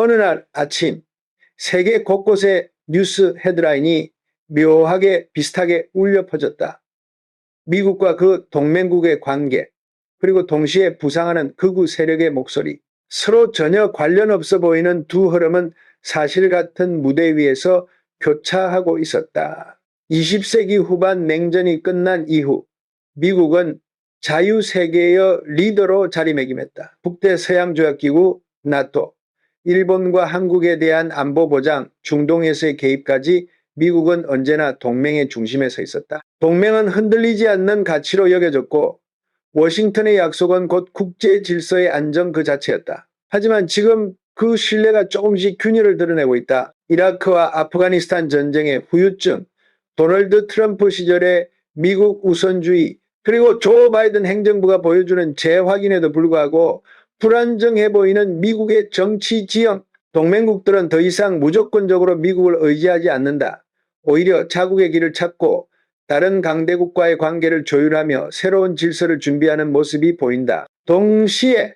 어느 날 아침 세계 곳곳에 뉴스 헤드라인이 묘하게 비슷하게 울려 퍼졌다. 미국과 그 동맹국의 관계, 그리고 동시에 부상하는 극우 세력의 목소리, 서로 전혀 관련 없어 보이는 두 흐름은 사실 같은 무대 위에서 교차하고 있었다. 20세기 후반 냉전이 끝난 이후 미국은 자유세계의 리더로 자리매김했다. 북대서양조약기구 나토, 일본과 한국에 대한 안보 보장, 중동에서의 개입까지 미국은 언제나 동맹의 중심에 서 있었다. 동맹은 흔들리지 않는 가치로 여겨졌고 워싱턴의 약속은 곧 국제 질서의 안정 그 자체였다. 하지만 지금 그 신뢰가 조금씩 균열을 드러내고 있다. 이라크와 아프가니스탄 전쟁의 후유증, 도널드 트럼프 시절의 미국 우선주의, 그리고 조 바이든 행정부가 보여주는 재확인에도 불구하고 불안정해 보이는 미국의 정치 지형, 동맹국들은 더 이상 무조건적으로 미국을 의지하지 않는다. 오히려 자국의 길을 찾고 다른 강대국과의 관계를 조율하며 새로운 질서를 준비하는 모습이 보인다. 동시에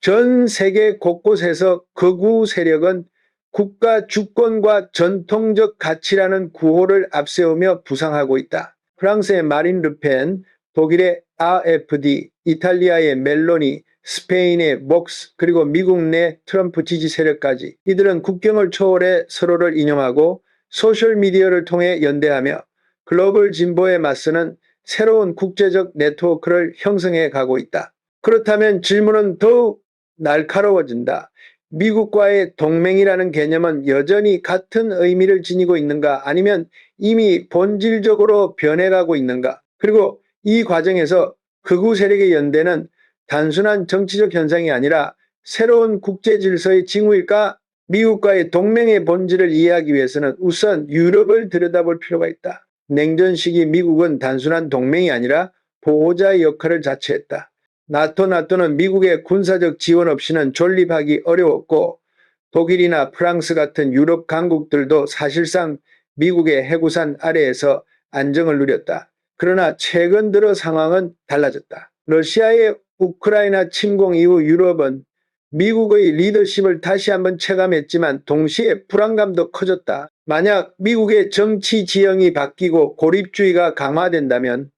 전 세계 곳곳에서 극우 세력은 국가 주권과 전통적 가치라는 구호를 앞세우며 부상하고 있다. 프랑스의 마린 르펜, 독일의 AFD, 이탈리아의 멜로니, 스페인의 목스, 그리고 미국 내 트럼프 지지 세력까지 이들은 국경을 초월해 서로를 인용하고 소셜미디어를 통해 연대하며 글로벌 진보에 맞서는 새로운 국제적 네트워크를 형성해 가고 있다. 그렇다면 질문은 더욱 날카로워진다. 미국과의 동맹이라는 개념은 여전히 같은 의미를 지니고 있는가 아니면 이미 본질적으로 변해가고 있는가 그리고 이 과정에서 극우 세력의 연대는 단순한 정치적 현상이 아니라 새로운 국제 질서의 징후일까 미국과의 동맹의 본질을 이해하기 위해서는 우선 유럽을 들여다볼 필요가 있다. 냉전 시기 미국은 단순한 동맹이 아니라 보호자의 역할을 자처했다. 나토 나토는 미국의 군사적 지원 없이는 존립하기 어려웠고 독일이나 프랑스 같은 유럽 강국들도 사실상 미국의 해구산 아래에서 안정을 누렸다. 그러나 최근 들어 상황은 달라졌다. 러시아의 우크라이나 침공 이후 유럽은 미국의 리더십을 다시 한번 체감했지만 동시에 불안감도 커졌다. 만약 미국의 정치 지형이 바뀌고 고립주의가 강화된다면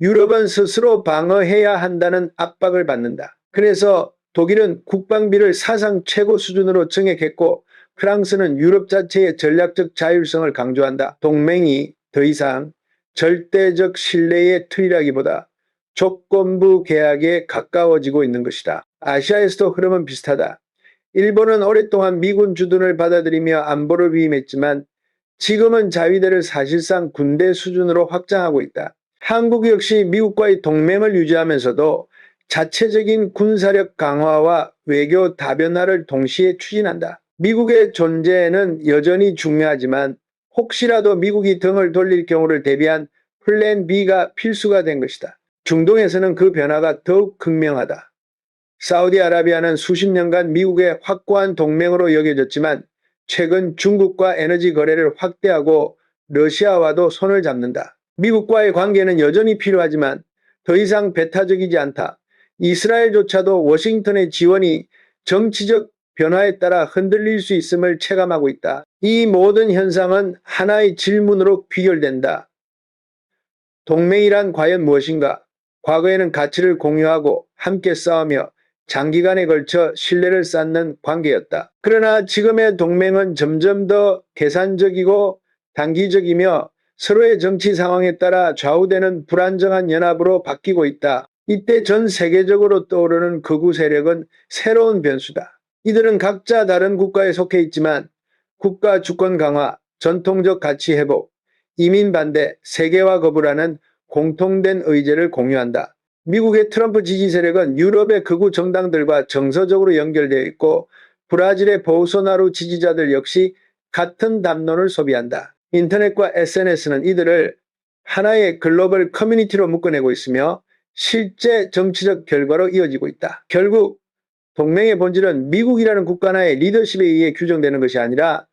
유럽은 스스로 방어해야 한다는 압박을 받는다. 그래서 독일은 국방비를 사상 최고 수준으로 정액했고 프랑스는 유럽 자체의 전략적 자율성을 강조한다. 동맹이 더 이상 절대적 신뢰의 틀이라기보다 조건부 계약에 가까워지고 있는 것이다. 아시아에서도 흐름은 비슷하다. 일본은 오랫동안 미군 주둔을 받아들이며 안보를 위임했지만 지금은 자위대를 사실상 군대 수준으로 확장하고 있다. 한국 역시 미국과의 동맹을 유지하면서도 자체적인 군사력 강화와 외교 다변화를 동시에 추진한다. 미국의 존재는 여전히 중요하지만 혹시라도 미국이 등을 돌릴 경우를 대비한 플랜 B가 필수가 된 것이다. 중동에서는 그 변화가 더욱 극명하다. 사우디아라비아는 수십 년간 미국의 확고한 동맹으로 여겨졌지만 최근 중국과 에너지 거래를 확대하고 러시아와도 손을 잡는다. 미국과의 관계는 여전히 필요하지만 더 이상 배타적이지 않다. 이스라엘조차도 워싱턴의 지원이 정치적 변화에 따라 흔들릴 수 있음을 체감하고 있다. 이 모든 현상은 하나의 질문으로 귀결된다. 동맹이란 과연 무엇인가? 과거에는 가치를 공유하고 함께 싸우며 장기간에 걸쳐 신뢰를 쌓는 관계였다. 그러나 지금의 동맹은 점점 더 계산적이고 단기적이며 서로의 정치 상황에 따라 좌우되는 불안정한 연합으로 바뀌고 있다. 이때 전 세계적으로 떠오르는 극우 세력은 새로운 변수다. 이들은 각자 다른 국가에 속해 있지만 국가 주권 강화, 전통적 가치 회복, 이민 반대, 세계화 거부라는 공통된 의제를 공유한다. 미국의 트럼프 지지 세력은 유럽의 극우 정당들과 정서적으로 연결되어 있고 브라질의 보우소나루 지지자들 역시 같은 담론을 소비한다. 인터넷과 SNS는 이들을 하나의 글로벌 커뮤니티로 묶어내고 있으며 실제 정치적 결과로 이어지고 있다. 결국 동맹의 본질은 미국이라는 국가 나의 리더십에 의해 규정되는 것이 아니라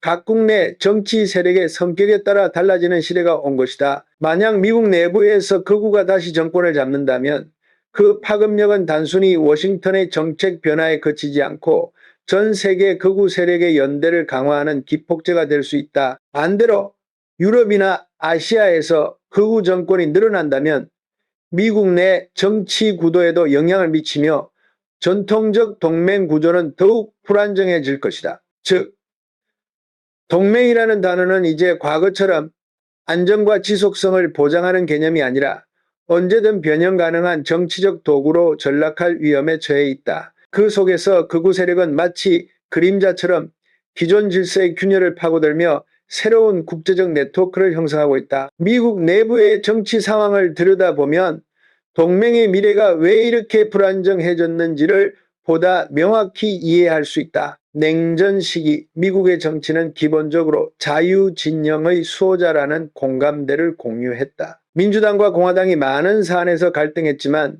각국 내 정치 세력의 성격에 따라 달라지는 시대가 온 것이다. 만약 미국 내부에서 극우가 다시 정권을 잡는다면 그 파급력은 단순히 워싱턴의 정책 변화에 그치지 않고 전 세계 극우 세력의 연대를 강화하는 기폭제가 될 수 있다. 반대로 유럽이나 아시아에서 극우 정권이 늘어난다면 미국 내 정치 구도에도 영향을 미치며 전통적 동맹 구조는 더욱 불안정해질 것이다. 즉, 동맹이라는 단어는 이제 과거처럼 안정과 지속성을 보장하는 개념이 아니라 언제든 변형 가능한 정치적 도구로 전락할 위험에 처해 있다. 그 속에서 극우 세력은 마치 그림자처럼 기존 질서의 균열을 파고들며 새로운 국제적 네트워크를 형성하고 있다. 미국 내부의 정치 상황을 들여다보면 동맹의 미래가 왜 이렇게 불안정해졌는지를 보다 명확히 이해할 수 있다. 냉전 시기 미국의 정치는 기본적으로 자유진영의 수호자라는 공감대를 공유했다. 민주당과 공화당이 많은 사안에서 갈등했지만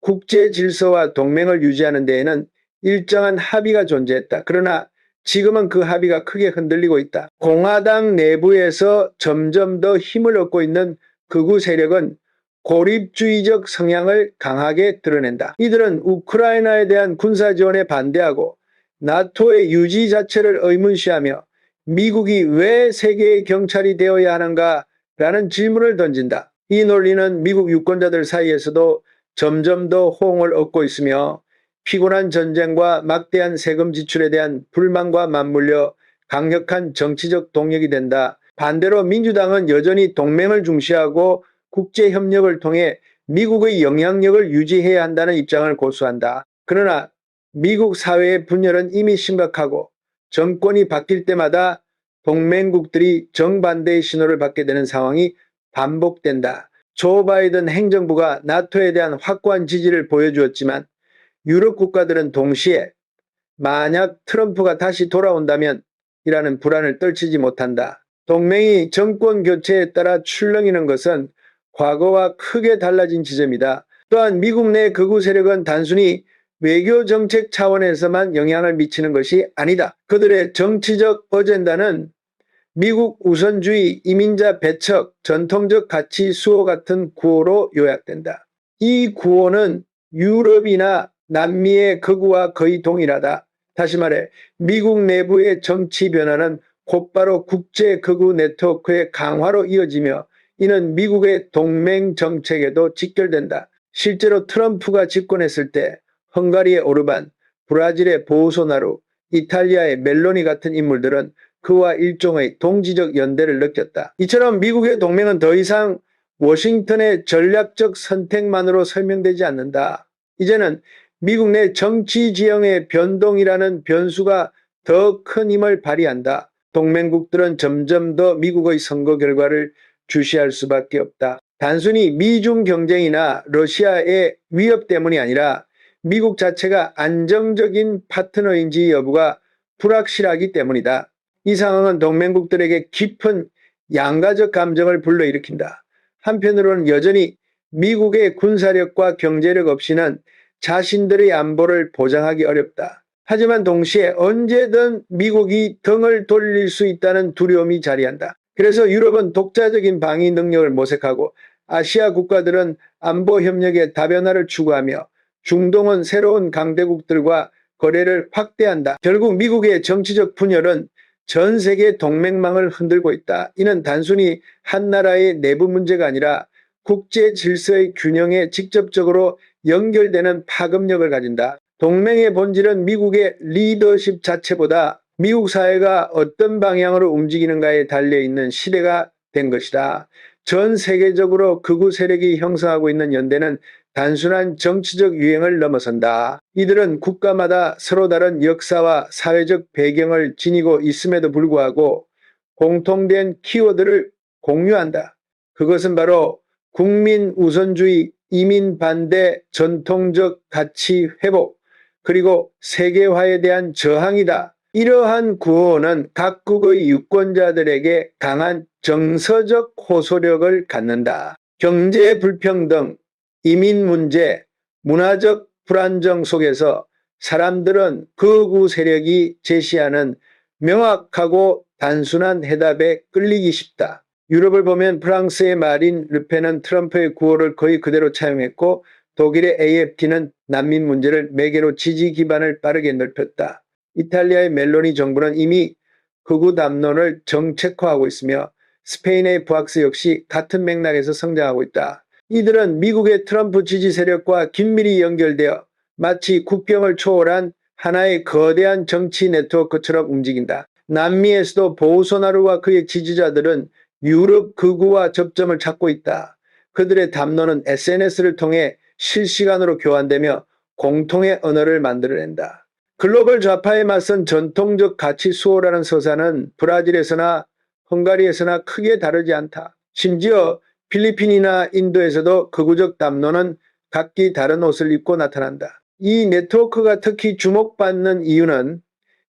국제 질서와 동맹을 유지하는 데에는 일정한 합의가 존재했다. 그러나 지금은 그 합의가 크게 흔들리고 있다. 공화당 내부에서 점점 더 힘을 얻고 있는 극우 세력은 고립주의적 성향을 강하게 드러낸다. 이들은 우크라이나에 대한 군사 지원에 반대하고 나토의 유지 자체를 의문시하며 미국이 왜 세계의 경찰이 되어야 하는가 라는 질문을 던진다. 이 논리는 미국 유권자들 사이에서도 점점 더 호응을 얻고 있으며 피곤한 전쟁과 막대한 세금 지출에 대한 불만과 맞물려 강력한 정치적 동력이 된다. 반대로 민주당은 여전히 동맹을 중시하고 국제 협력을 통해 미국의 영향력을 유지해야 한다는 입장을 고수한다. 그러나 미국 사회의 분열은 이미 심각하고 정권이 바뀔 때마다 동맹국들이 정반대의 신호를 받게 되는 상황이 반복된다. 조 바이든 행정부가 나토에 대한 확고한 지지를 보여주었지만 유럽 국가들은 동시에 만약 트럼프가 다시 돌아온다면 이라는 불안을 떨치지 못한다. 동맹이 정권 교체에 따라 출렁이는 것은 과거와 크게 달라진 지점이다. 또한 미국 내 극우 세력은 단순히 외교 정책 차원에서만 영향을 미치는 것이 아니다. 그들의 정치적 어젠다는 미국 우선주의, 이민자 배척, 전통적 가치 수호 같은 구호로 요약된다. 이 구호는 유럽이나 남미의 극우와 거의 동일하다. 다시 말해 미국 내부의 정치 변화는 곧바로 국제 극우 네트워크의 강화로 이어지며 이는 미국의 동맹 정책에도 직결된다. 실제로 트럼프가 집권했을 때 헝가리의 오르반, 브라질의 보우소나루, 이탈리아의 멜로니 같은 인물들은 그와 일종의 동지적 연대를 느꼈다. 이처럼 미국의 동맹은 더 이상 워싱턴의 전략적 선택만으로 설명되지 않는다. 이제는 미국 내 정치 지형의 변동이라는 변수가 더 큰 힘을 발휘한다. 동맹국들은 점점 더 미국의 선거 결과를 주시할 수밖에 없다. 단순히 미중 경쟁이나 러시아의 위협 때문이 아니라 미국 자체가 안정적인 파트너인지 여부가 불확실하기 때문이다. 이 상황은 동맹국들에게 깊은 양가적 감정을 불러일으킨다. 한편으로는 여전히 미국의 군사력과 경제력 없이는 자신들의 안보를 보장하기 어렵다. 하지만 동시에 언제든 미국이 등을 돌릴 수 있다는 두려움이 자리한다. 그래서 유럽은 독자적인 방위 능력을 모색하고 아시아 국가들은 안보 협력의 다변화를 추구하며 중동은 새로운 강대국들과 거래를 확대한다. 결국 미국의 정치적 분열은 전 세계 동맹망을 흔들고 있다. 이는 단순히 한 나라의 내부 문제가 아니라 국제 질서의 균형에 직접적으로 연결되는 파급력을 가진다. 동맹의 본질은 미국의 리더십 자체보다 미국 사회가 어떤 방향으로 움직이는가에 달려 있는 시대가 된 것이다. 전 세계적으로 극우 세력이 형성하고 있는 연대는 단순한 정치적 유행을 넘어선다. 이들은 국가마다 서로 다른 역사와 사회적 배경을 지니고 있음에도 불구하고 공통된 키워드를 공유한다. 그것은 바로 국민 우선주의, 이민 반대, 전통적 가치 회복, 그리고 세계화에 대한 저항이다. 이러한 구호는 각국의 유권자들에게 강한 정서적 호소력을 갖는다. 경제 불평등, 이민 문제, 문화적 불안정 속에서 사람들은 극우 세력이 제시하는 명확하고 단순한 해답에 끌리기 쉽다. 유럽을 보면 프랑스의 마린 르페는 트럼프의 구호를 거의 그대로 차용했고 독일의 AFT는 난민 문제를 매개로 지지 기반을 빠르게 넓혔다. 이탈리아의 멜로니 정부는 이미 극우 담론을 정책화하고 있으며 스페인의 부학스 역시 같은 맥락에서 성장하고 있다. 이들은 미국의 트럼프 지지 세력과 긴밀히 연결되어 마치 국경을 초월한 하나의 거대한 정치 네트워크처럼 움직인다. 남미에서도 보우소나루와 그의 지지자들은 유럽 극우와 접점을 찾고 있다. 그들의 담론은 SNS를 통해 실시간으로 교환되며 공통의 언어를 만들어낸다. 글로벌 좌파에 맞선 전통적 가치 수호라는 서사는 브라질에서나 헝가리에서나 크게 다르지 않다. 심지어 필리핀이나 인도에서도 극우적 담론은 각기 다른 옷을 입고 나타난다. 이 네트워크가 특히 주목받는 이유는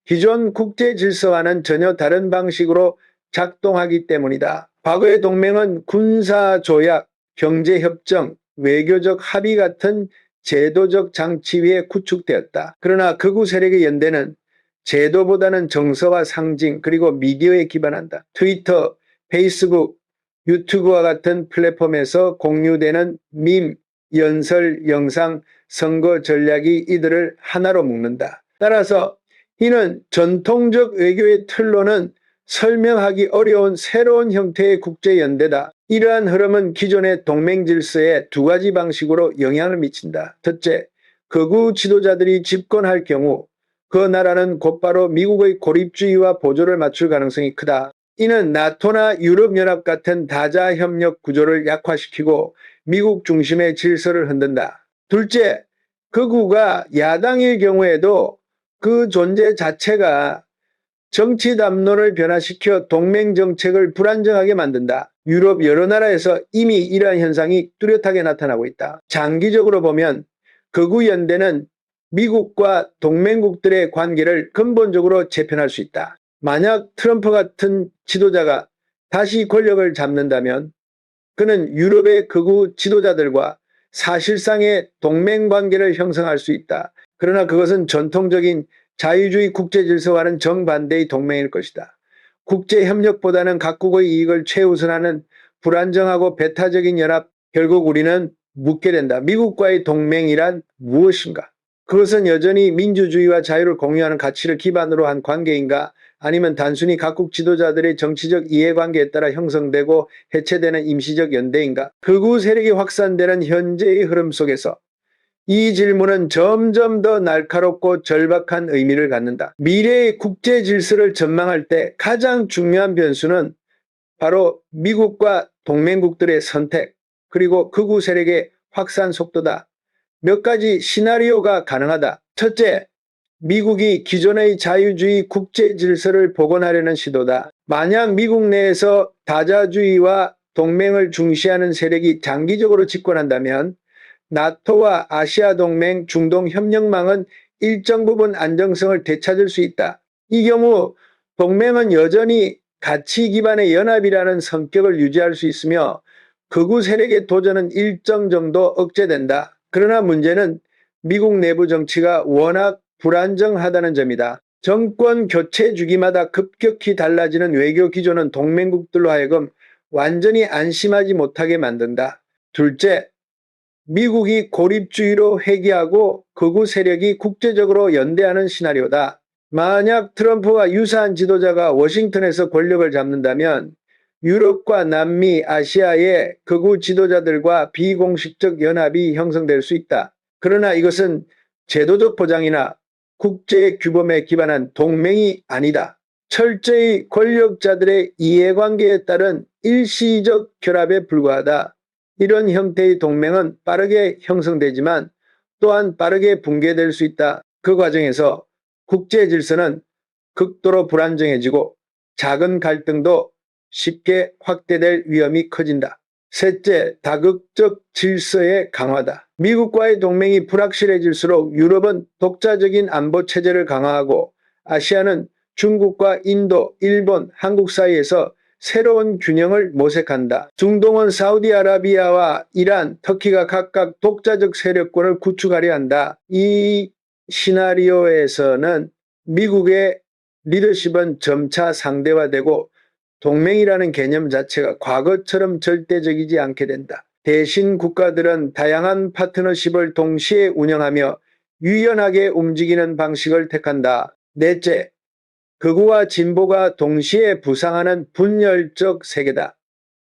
기존 국제 질서와는 전혀 다른 방식으로 작동하기 때문이다. 과거의 동맹은 군사 조약, 경제 협정, 외교적 합의 같은 제도적 장치 위에 구축되었다. 그러나 극우 세력의 연대는 제도보다는 정서와 상징 그리고 미디어에 기반한다. 트위터, 페이스북, 유튜브와 같은 플랫폼에서 공유되는 밈, 연설, 영상, 선거 전략이 이들을 하나로 묶는다. 따라서 이는 전통적 외교의 틀로는 설명하기 어려운 새로운 형태의 국제연대다. 이러한 흐름은 기존의 동맹 질서에 두 가지 방식으로 영향을 미친다. 첫째, 극우 지도자들이 집권할 경우 그 나라는 곧바로 미국의 고립주의와 보조를 맞출 가능성이 크다. 이는 나토나 유럽연합 같은 다자협력 구조를 약화시키고 미국 중심의 질서를 흔든다. 둘째, 극우가 야당일 경우에도 그 존재 자체가 정치 담론을 변화시켜 동맹 정책을 불안정하게 만든다. 유럽 여러 나라에서 이미 이러한 현상이 뚜렷하게 나타나고 있다. 장기적으로 보면 극우 연대는 미국과 동맹국들의 관계를 근본적으로 재편할 수 있다. 만약 트럼프 같은 지도자가 다시 권력을 잡는다면 그는 유럽의 극우 지도자들과 사실상의 동맹 관계를 형성할 수 있다. 그러나 그것은 전통적인 자유주의 국제 질서와는 정반대의 동맹일 것이다. 국제 협력보다는 각국의 이익을 최우선하는 불안정하고 배타적인 연합, 결국 우리는 묻게 된다. 미국과의 동맹이란 무엇인가? 그것은 여전히 민주주의와 자유를 공유하는 가치를 기반으로 한 관계인가? 아니면 단순히 각국 지도자들의 정치적 이해관계에 따라 형성되고 해체되는 임시적 연대인가? 극우 세력이 확산되는 현재의 흐름 속에서 이 질문은 점점 더 날카롭고 절박한 의미를 갖는다. 미래의 국제 질서를 전망할 때 가장 중요한 변수는 바로 미국과 동맹국들의 선택, 그리고 극우 세력의 확산 속도다. 몇 가지 시나리오가 가능하다. 첫째, 미국이 기존의 자유주의 국제 질서를 복원하려는 시도다. 만약 미국 내에서 다자주의와 동맹을 중시하는 세력이 장기적으로 집권한다면 나토와 아시아 동맹 중동 협력망은 일정 부분 안정성을 되찾을 수 있다. 이 경우 동맹은 여전히 가치 기반의 연합이라는 성격을 유지할 수 있으며 극우 세력의 도전은 일정 정도 억제된다. 그러나 문제는 미국 내부 정치가 워낙 불안정하다는 점이다. 정권 교체 주기마다 급격히 달라지는 외교 기조는 동맹국들로 하여금 완전히 안심하지 못하게 만든다. 둘째, 미국이 고립주의로 회귀하고 극우 세력이 국제적으로 연대하는 시나리오다. 만약 트럼프와 유사한 지도자가 워싱턴에서 권력을 잡는다면 유럽과 남미, 아시아의 극우 지도자들과 비공식적 연합이 형성될 수 있다. 그러나 이것은 제도적 보장이나 국제 규범에 기반한 동맹이 아니다. 철저히 권력자들의 이해관계에 따른 일시적 결합에 불과하다. 이런 형태의 동맹은 빠르게 형성되지만 또한 빠르게 붕괴될 수 있다. 그 과정에서 국제 질서는 극도로 불안정해지고 작은 갈등도 쉽게 확대될 위험이 커진다. 셋째, 다극적 질서의 강화다. 미국과의 동맹이 불확실해질수록 유럽은 독자적인 안보 체제를 강화하고 아시아는 중국과 인도, 일본, 한국 사이에서 새로운 균형을 모색한다. 중동은 사우디아라비아와 이란, 터키가 각각 독자적 세력권을 구축하려 한다. 이 시나리오에서는 미국의 리더십은 점차 상대화되고 동맹이라는 개념 자체가 과거처럼 절대적이지 않게 된다. 대신 국가들은 다양한 파트너십을 동시에 운영하며 유연하게 움직이는 방식을 택한다. 넷째, 극우와 진보가 동시에 부상하는 분열적 세계다.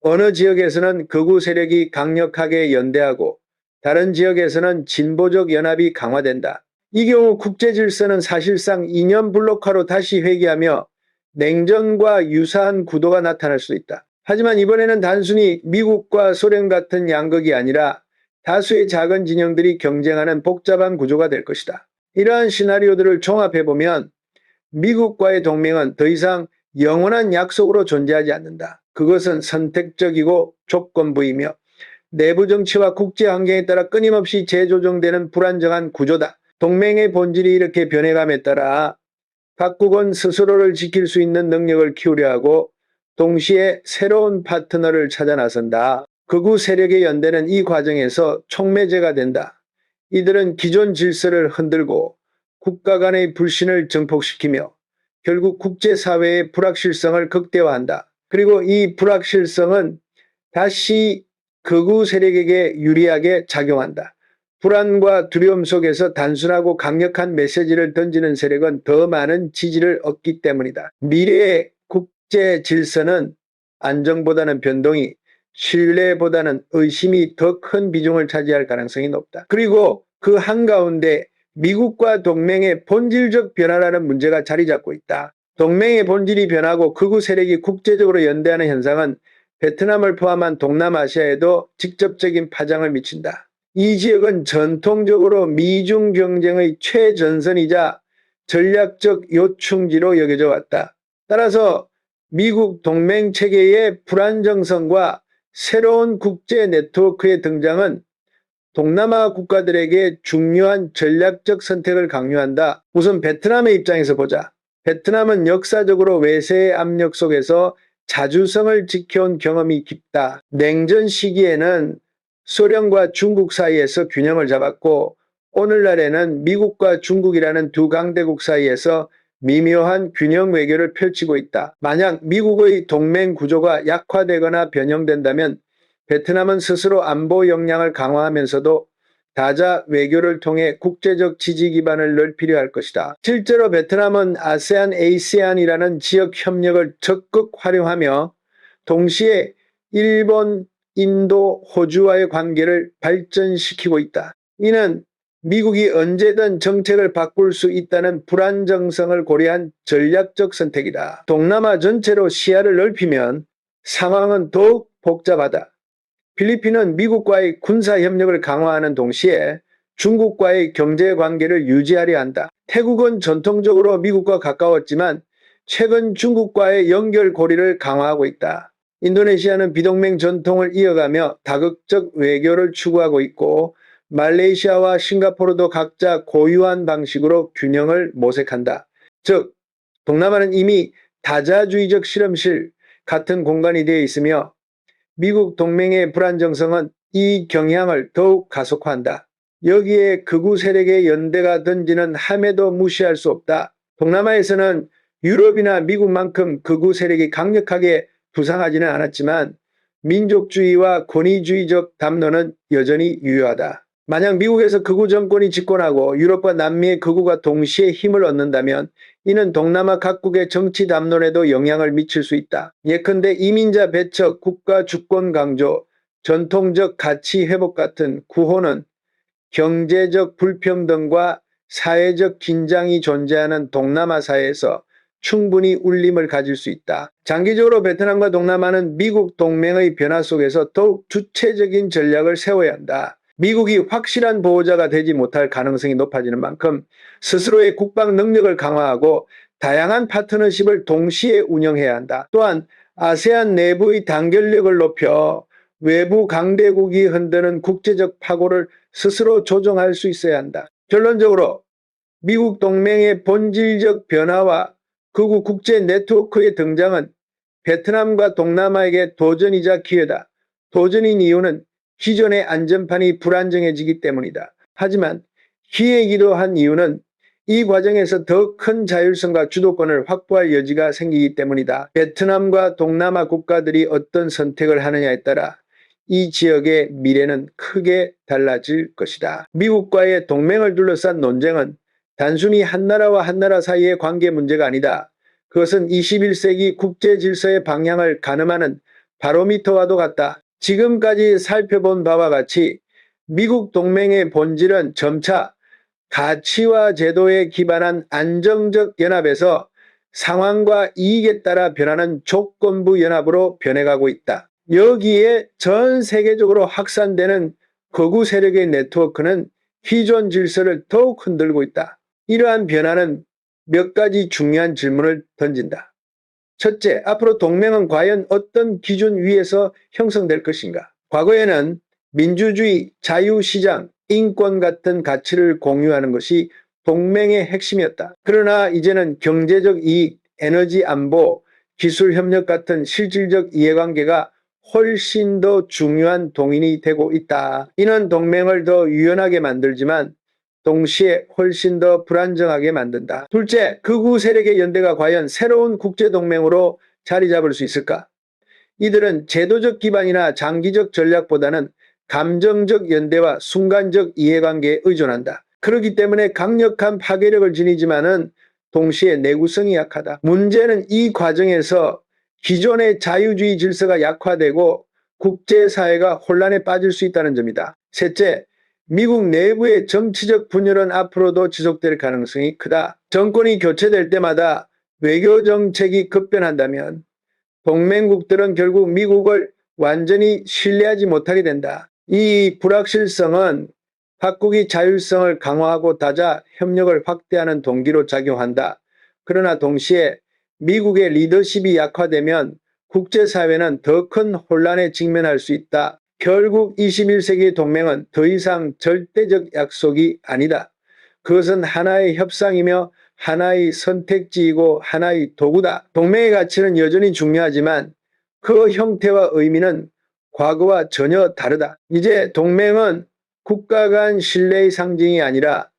어느 지역에서는 극우 세력이 강력하게 연대하고 다른 지역에서는 진보적 연합이 강화된다. 이 경우 국제 질서는 사실상 이념 블록화로 다시 회귀하며 냉전과 유사한 구도가 나타날 수 있다. 하지만 이번에는 단순히 미국과 소련 같은 양극이 아니라 다수의 작은 진영들이 경쟁하는 복잡한 구조가 될 것이다. 이러한 시나리오들을 종합해보면 미국과의 동맹은 더 이상 영원한 약속으로 존재하지 않는다. 그것은 선택적이고 조건부이며 내부 정치와 국제 환경에 따라 끊임없이 재조정되는 불안정한 구조다. 동맹의 본질이 이렇게 변해감에 따라 각국은 스스로를 지킬 수 있는 능력을 키우려 하고 동시에 새로운 파트너를 찾아 나선다. 극우 세력의 연대는 이 과정에서 촉매제가 된다. 이들은 기존 질서를 흔들고 국가 간의 불신을 증폭시키며 결국 국제사회의 불확실성을 극대화한다. 그리고 이 불확실성은 다시 극우 세력에게 유리하게 작용한다. 불안과 두려움 속에서 단순하고 강력한 메시지를 던지는 세력은 더 많은 지지를 얻기 때문이다. 미래의 국제 질서는 안정보다는 변동이 신뢰보다는 의심이 더 큰 비중을 차지할 가능성이 높다. 그리고 그 한가운데 미국과 동맹의 본질적 변화라는 문제가 자리 잡고 있다. 동맹의 본질이 변하고 극우 세력이 국제적으로 연대하는 현상은 베트남을 포함한 동남아시아에도 직접적인 파장을 미친다. 이 지역은 전통적으로 미중 경쟁의 최전선이자 전략적 요충지로 여겨져 왔다. 따라서 미국 동맹 체계의 불안정성과 새로운 국제 네트워크의 등장은 동남아 국가들에게 중요한 전략적 선택을 강요한다. 우선 베트남의 입장에서 보자. 베트남은 역사적으로 외세의 압력 속에서 자주성을 지켜온 경험이 깊다. 냉전 시기에는 소련과 중국 사이에서 균형을 잡았고 오늘날에는 미국과 중국이라는 두 강대국 사이에서 미묘한 균형 외교를 펼치고 있다. 만약 미국의 동맹 구조가 약화되거나 변형된다면 베트남은 스스로 안보 역량을 강화하면서도 다자 외교를 통해 국제적 지지 기반을 넓히려 할 것이다. 실제로 베트남은 아세안 에이세안이라는 지역 협력을 적극 활용하며 동시에 일본, 인도, 호주와의 관계를 발전시키고 있다. 이는 미국이 언제든 정책을 바꿀 수 있다는 불안정성을 고려한 전략적 선택이다. 동남아 전체로 시야를 넓히면 상황은 더욱 복잡하다. 필리핀은 미국과의 군사 협력을 강화하는 동시에 중국과의 경제 관계를 유지하려 한다. 태국은 전통적으로 미국과 가까웠지만 최근 중국과의 연결고리를 강화하고 있다. 인도네시아는 비동맹 전통을 이어가며 다극적 외교를 추구하고 있고 말레이시아와 싱가포르도 각자 고유한 방식으로 균형을 모색한다. 즉, 동남아는 이미 다자주의적 실험실 같은 공간이 되어 있으며 미국 동맹의 불안정성은 이 경향을 더욱 가속화한다. 여기에 극우 세력의 연대가 던지는 함에도 무시할 수 없다. 동남아에서는 유럽이나 미국만큼 극우 세력이 강력하게 부상하지는 않았지만 민족주의와 권위주의적 담론은 여전히 유효하다. 만약 미국에서 극우 정권이 집권하고 유럽과 남미의 극우가 동시에 힘을 얻는다면 이는 동남아 각국의 정치 담론에도 영향을 미칠 수 있다. 예컨대 이민자 배척, 국가 주권 강조, 전통적 가치 회복 같은 구호는 경제적 불평등과 사회적 긴장이 존재하는 동남아 사회에서 충분히 울림을 가질 수 있다. 장기적으로 베트남과 동남아는 미국 동맹의 변화 속에서 더욱 주체적인 전략을 세워야 한다. 미국이 확실한 보호자가 되지 못할 가능성이 높아지는 만큼 스스로의 국방 능력을 강화하고 다양한 파트너십을 동시에 운영해야 한다. 또한 아세안 내부의 단결력을 높여 외부 강대국이 흔드는 국제적 파고를 스스로 조정할 수 있어야 한다. 결론적으로 미국 동맹의 본질적 변화와 극우 국제 네트워크의 등장은 베트남과 동남아에게 도전이자 기회다. 도전인 이유는 기존의 안전판이 불안정해지기 때문이다. 하지만 기회이기도 한 이유는 이 과정에서 더 큰 자율성과 주도권을 확보할 여지가 생기기 때문이다. 베트남과 동남아 국가들이 어떤 선택을 하느냐에 따라 이 지역의 미래는 크게 달라질 것이다. 미국과의 동맹을 둘러싼 논쟁은 단순히 한 나라와 한 나라 사이의 관계 문제가 아니다. 그것은 21세기 국제 질서의 방향을 가늠하는 바로미터와도 같다. 지금까지 살펴본 바와 같이 미국 동맹의 본질은 점차 가치와 제도에 기반한 안정적 연합에서 상황과 이익에 따라 변하는 조건부 연합으로 변해가고 있다. 여기에 전 세계적으로 확산되는 거구 세력의 네트워크는 기존 질서를 더욱 흔들고 있다. 이러한 변화는 몇 가지 중요한 질문을 던진다. 첫째, 앞으로 동맹은 과연 어떤 기준 위에서 형성될 것인가? 과거에는 민주주의, 자유시장, 인권 같은 가치를 공유하는 것이 동맹의 핵심이었다. 그러나 이제는 경제적 이익, 에너지 안보, 기술 협력 같은 실질적 이해관계가 훨씬 더 중요한 동인이 되고 있다. 이는 동맹을 더 유연하게 만들지만 동시에 훨씬 더 불안정하게 만든다. 둘째, 극우 세력의 연대가 과연 새로운 국제동맹으로 자리 잡을 수 있을까? 이들은 제도적 기반이나 장기적 전략보다는 감정적 연대와 순간적 이해관계에 의존한다. 그렇기 때문에 강력한 파괴력을 지니지만은 동시에 내구성이 약하다. 문제는 이 과정에서 기존의 자유주의 질서가 약화되고 국제사회가 혼란에 빠질 수 있다는 점이다. 셋째, 미국 내부의 정치적 분열은 앞으로도 지속될 가능성이 크다. 정권이 교체될 때마다 외교 정책이 급변한다면 동맹국들은 결국 미국을 완전히 신뢰하지 못하게 된다. 이 불확실성은 각국이 자율성을 강화하고 다자 협력을 확대하는 동기로 작용한다. 그러나 동시에 미국의 리더십이 약화되면 국제사회는 더 큰 혼란에 직면할 수 있다. 결국 21세기 동맹은 더 이상 절대적 약속이 아니다. 그것은 하나의 협상이며 하나의 선택지이고 하나의 도구다. 동맹의 가치는 여전히 중요하지만 그 형태와 의미는 과거와 전혀 다르다. 이제 동맹은 국가 간 신뢰의 상징이 아니라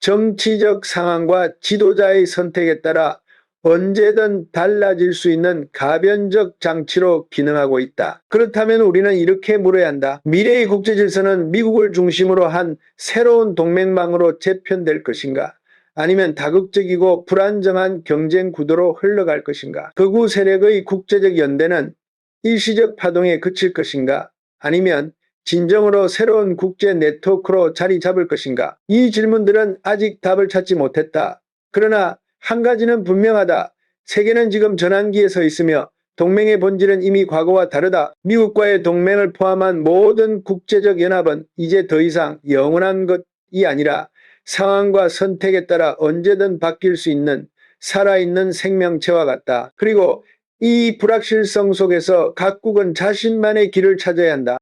정치적 상황과 지도자의 선택에 따라 언제든 달라질 수 있는 가변적 장치로 기능하고 있다. 그렇다면 우리는 이렇게 물어야 한다. 미래의 국제 질서는 미국을 중심으로 한 새로운 동맹망으로 재편될 것인가? 아니면 다극적이고 불안정한 경쟁 구도로 흘러갈 것인가? 극우 세력의 국제적 연대는 일시적 파동에 그칠 것인가? 아니면 진정으로 새로운 국제 네트워크로 자리 잡을 것인가? 이 질문들은 아직 답을 찾지 못했다. 그러나 한 가지는 분명하다. 세계는 지금 전환기에 서 있으며 동맹의 본질은 이미 과거와 다르다. 미국과의 동맹을 포함한 모든 국제적 연합은 이제 더 이상 영원한 것이 아니라 상황과 선택에 따라 언제든 바뀔 수 있는 살아있는 생명체와 같다. 그리고 이 불확실성 속에서 각국은 자신만의 길을 찾아야 한다.